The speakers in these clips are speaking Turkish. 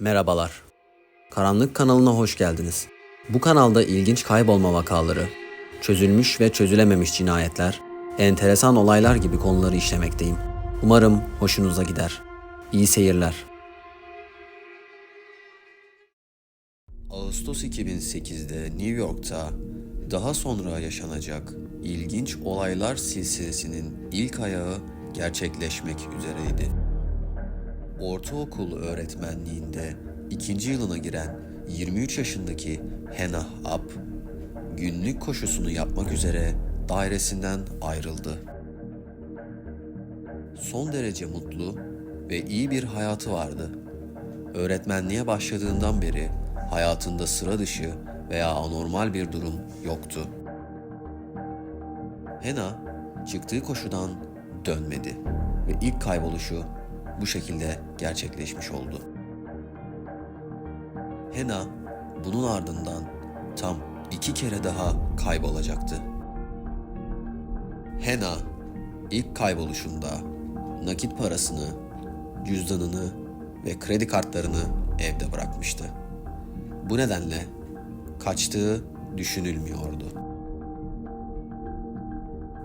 Merhabalar. Karanlık kanalına hoş geldiniz. Bu kanalda ilginç kaybolma vakaları, çözülmüş ve çözülememiş cinayetler, enteresan olaylar gibi konuları işlemekteyim. Umarım hoşunuza gider. İyi seyirler. Ağustos 2008'de New York'ta daha sonra yaşanacak ilginç olaylar silsilesinin ilk ayağı gerçekleşmek üzereydi. Ortaokul öğretmenliğinde ikinci yılına giren 23 yaşındaki Hannah Up, günlük koşusunu yapmak üzere dairesinden ayrıldı. Son derece mutlu ve iyi bir hayatı vardı. Öğretmenliğe başladığından beri hayatında sıra dışı veya anormal bir durum yoktu. Hena çıktığı koşudan dönmedi ve ilk kayboluşu bu şekilde gerçekleşmiş oldu. Hena bunun ardından tam iki kere daha kaybolacaktı. Hena ilk kayboluşunda nakit parasını, cüzdanını ve kredi kartlarını evde bırakmıştı. Bu nedenle kaçtığı düşünülmüyordu.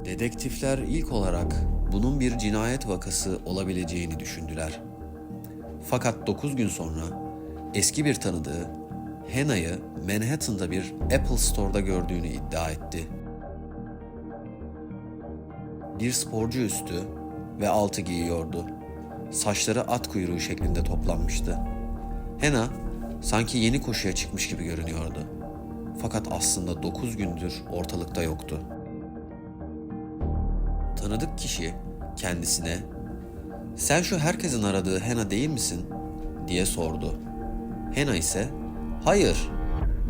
Dedektifler ilk olarak bunun bir cinayet vakası olabileceğini düşündüler. Fakat 9 gün sonra eski bir tanıdığı Hannah'yı Manhattan'da bir Apple Store'da gördüğünü iddia etti. Bir sporcu üstü ve altı giyiyordu. Saçları at kuyruğu şeklinde toplanmıştı. Hannah sanki yeni koşuya çıkmış gibi görünüyordu. Fakat aslında 9 gündür ortalıkta yoktu. Tanıdık kişi kendisine "Sen şu herkesin aradığı Hena değil misin?" diye sordu. Hena ise "Hayır."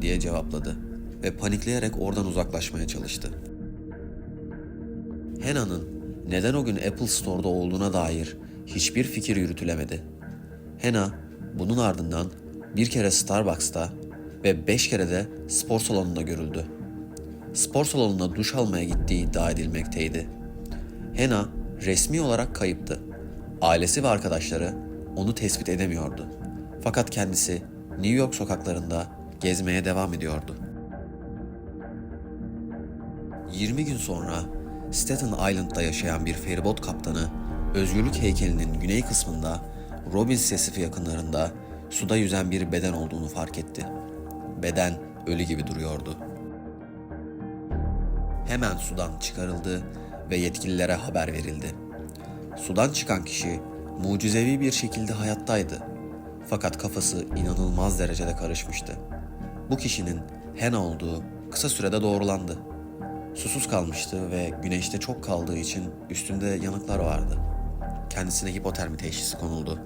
diye cevapladı ve panikleyerek oradan uzaklaşmaya çalıştı. Hena'nın neden o gün Apple Store'da olduğuna dair hiçbir fikir yürütülemedi. Hena bunun ardından bir kere Starbucks'ta ve beş kere de spor salonunda görüldü. Spor salonuna duş almaya gittiği iddia edilmekteydi. Hena resmi olarak kayıptı. Ailesi ve arkadaşları onu tespit edemiyordu. Fakat kendisi New York sokaklarında gezmeye devam ediyordu. 20 gün sonra Staten Island'da yaşayan bir feribot kaptanı Özgürlük heykelinin güney kısmında Robbins Resifi yakınlarında suda yüzen bir beden olduğunu fark etti. Beden ölü gibi duruyordu. Hemen sudan çıkarıldı ve yetkililere haber verildi. Sudan çıkan kişi mucizevi bir şekilde hayattaydı. Fakat kafası inanılmaz derecede karışmıştı. Bu kişinin Hena olduğu kısa sürede doğrulandı. Susuz kalmıştı ve güneşte çok kaldığı için üstünde yanıklar vardı. Kendisine hipotermi teşhisi konuldu.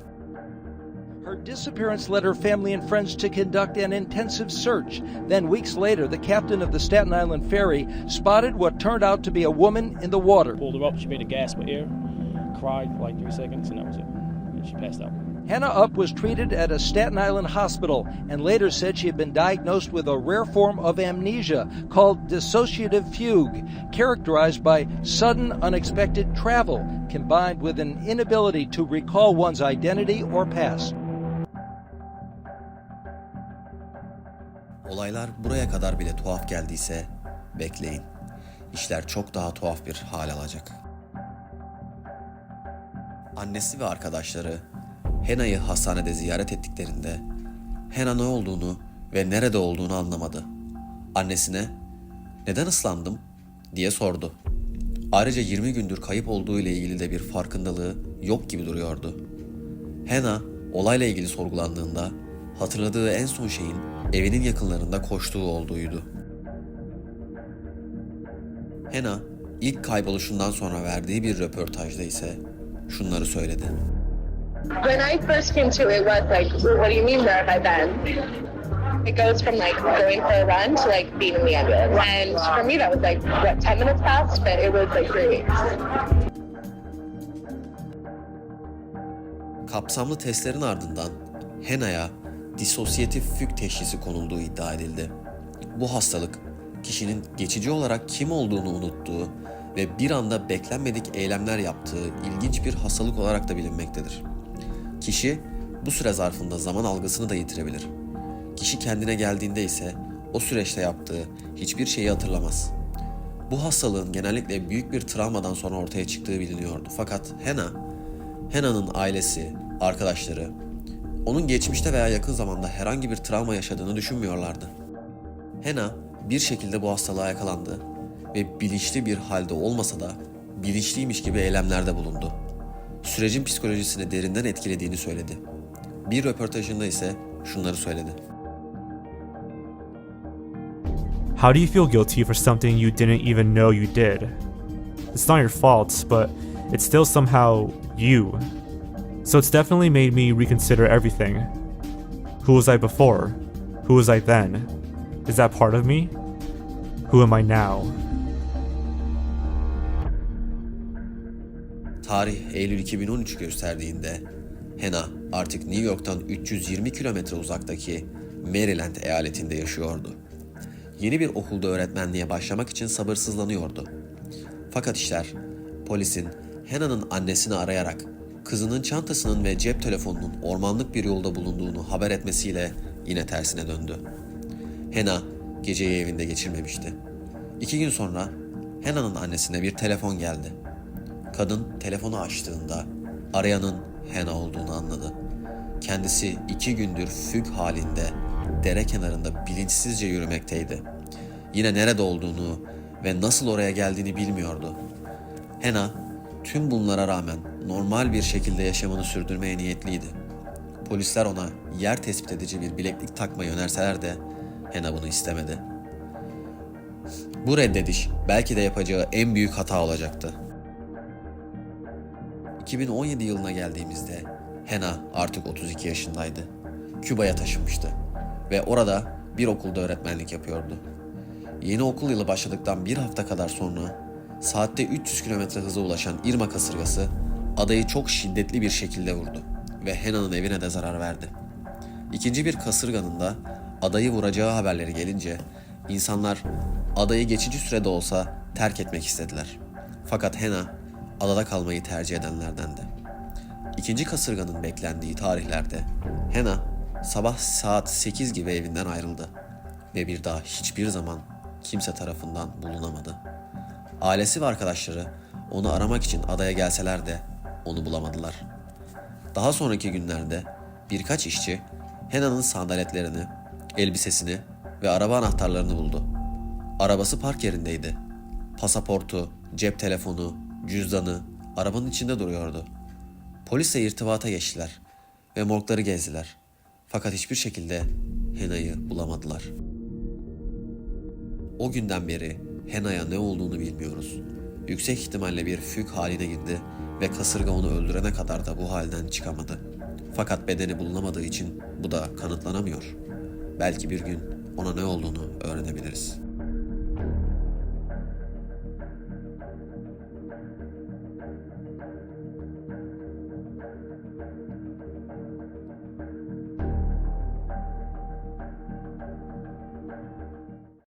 Her disappearance led her family and friends to conduct an intensive search. Then, weeks later, the captain of the Staten Island ferry spotted what turned out to be a woman in the water. pulled her up. She made a gasp of air, cried for like three seconds, and that was it. And she passed out. Hannah Up was treated at a Staten Island hospital and later said she had been diagnosed with a rare form of amnesia called dissociative fugue, characterized by sudden, unexpected travel combined with an inability to recall one's identity or past. Olaylar buraya kadar bile tuhaf geldiyse bekleyin. İşler çok daha tuhaf bir hal alacak. Annesi ve arkadaşları Hena'yı hastanede ziyaret ettiklerinde Hena ne olduğunu ve nerede olduğunu anlamadı. Annesine neden ıslandım diye sordu. Ayrıca 20 gündür kayıp olduğu ile ilgili de bir farkındalığı yok gibi duruyordu. Hena olayla ilgili sorgulandığında hatırladığı en son şeyin evinin yakınlarında koştuğu olduğuydu. Hena ilk kayboluşundan sonra verdiği bir röportajda ise şunları söyledi. When I first came to, it was like, what do you mean where have I been? It goes from like going for a run to like being in the ambulance. And for me, that was like, what, 10 minutes past? But it was like three weeks. Kapsamlı testlerin ardından Hena'ya disosyatif füg teşhisi konulduğu iddia edildi. Bu hastalık kişinin geçici olarak kim olduğunu unuttuğu ve bir anda beklenmedik eylemler yaptığı ilginç bir hastalık olarak da bilinmektedir. Kişi Bu süre zarfında zaman algısını da yitirebilir. Kişi kendine geldiğinde ise o süreçte yaptığı hiçbir şeyi hatırlamaz. Bu hastalığın genellikle büyük bir travmadan sonra ortaya çıktığı biliniyordu. Fakat Hena, Hena'nın ailesi, arkadaşları onun geçmişte veya yakın zamanda herhangi bir travma yaşadığını düşünmüyorlardı. Hena bir şekilde bu hastalığa yakalandı ve bilinçli bir halde olmasa da bilinçliymiş gibi eylemlerde bulundu. Sürecin psikolojisini derinden etkilediğini söyledi. Bir röportajında ise şunları söyledi. How do you feel guilty for something you didn't even know you did? It's not your fault, but it's still somehow you. So it's definitely made me reconsider everything. Who was I before? Who was I then? Is that part of me? Who am I now? Tarih Eylül 2013 gösterdiğinde Hena artık New York'tan 320 kilometre uzaktaki Maryland eyaletinde yaşıyordu. Yeni bir okulda öğretmenliğe başlamak için sabırsızlanıyordu. Fakat işler polisin Hena'nın annesini arayarak kızının çantasının ve cep telefonunun ormanlık bir yolda bulunduğunu haber etmesiyle yine tersine döndü. Hena geceyi evinde geçirmemişti. İki gün sonra Hena'nın annesine bir telefon geldi. Kadın telefonu açtığında arayanın Hena olduğunu anladı. Kendisi iki gündür füg halinde dere kenarında bilinçsizce yürümekteydi. Yine nerede olduğunu ve nasıl oraya geldiğini bilmiyordu. Hena tüm bunlara rağmen normal bir şekilde yaşamını sürdürmeye niyetliydi. Polisler ona yer tespit edici bir bileklik takmayı önerseler de Hena bunu istemedi. Bu reddediş belki de yapacağı en büyük hata olacaktı. 2017 yılına geldiğimizde Hena artık 32 yaşındaydı. Küba'ya taşınmıştı ve orada bir okulda öğretmenlik yapıyordu. Yeni okul yılı başladıktan bir hafta kadar sonra saatte 300 km hıza ulaşan Irma kasırgası adayı çok şiddetli bir şekilde vurdu ve Hena'nın evine de zarar verdi. İkinci bir kasırganın da adayı vuracağı haberleri gelince insanlar adayı geçici sürede olsa terk etmek istediler. Fakat Hena adada kalmayı tercih edenlerdendi. İkinci kasırganın beklendiği tarihlerde Hena sabah saat 8 gibi evinden ayrıldı ve bir daha hiçbir zaman kimse tarafından bulunamadı. Ailesi ve arkadaşları onu aramak için adaya gelseler de onu bulamadılar. Daha sonraki günlerde birkaç işçi Hena'nın sandaletlerini, elbisesini ve araba anahtarlarını buldu. Arabası park yerindeydi. Pasaportu, cep telefonu, cüzdanı arabanın içinde duruyordu. Polisle irtibata geçtiler ve morgları gezdiler. Fakat hiçbir şekilde Hena'yı bulamadılar. O günden beri Hena'ya ne olduğunu bilmiyoruz. Yüksek ihtimalle bir füg haline girdi ve kasırga onu öldürene kadar da bu halden çıkamadı. Fakat bedeni bulunamadığı için bu da kanıtlanamıyor. Belki bir gün ona ne olduğunu öğrenebiliriz.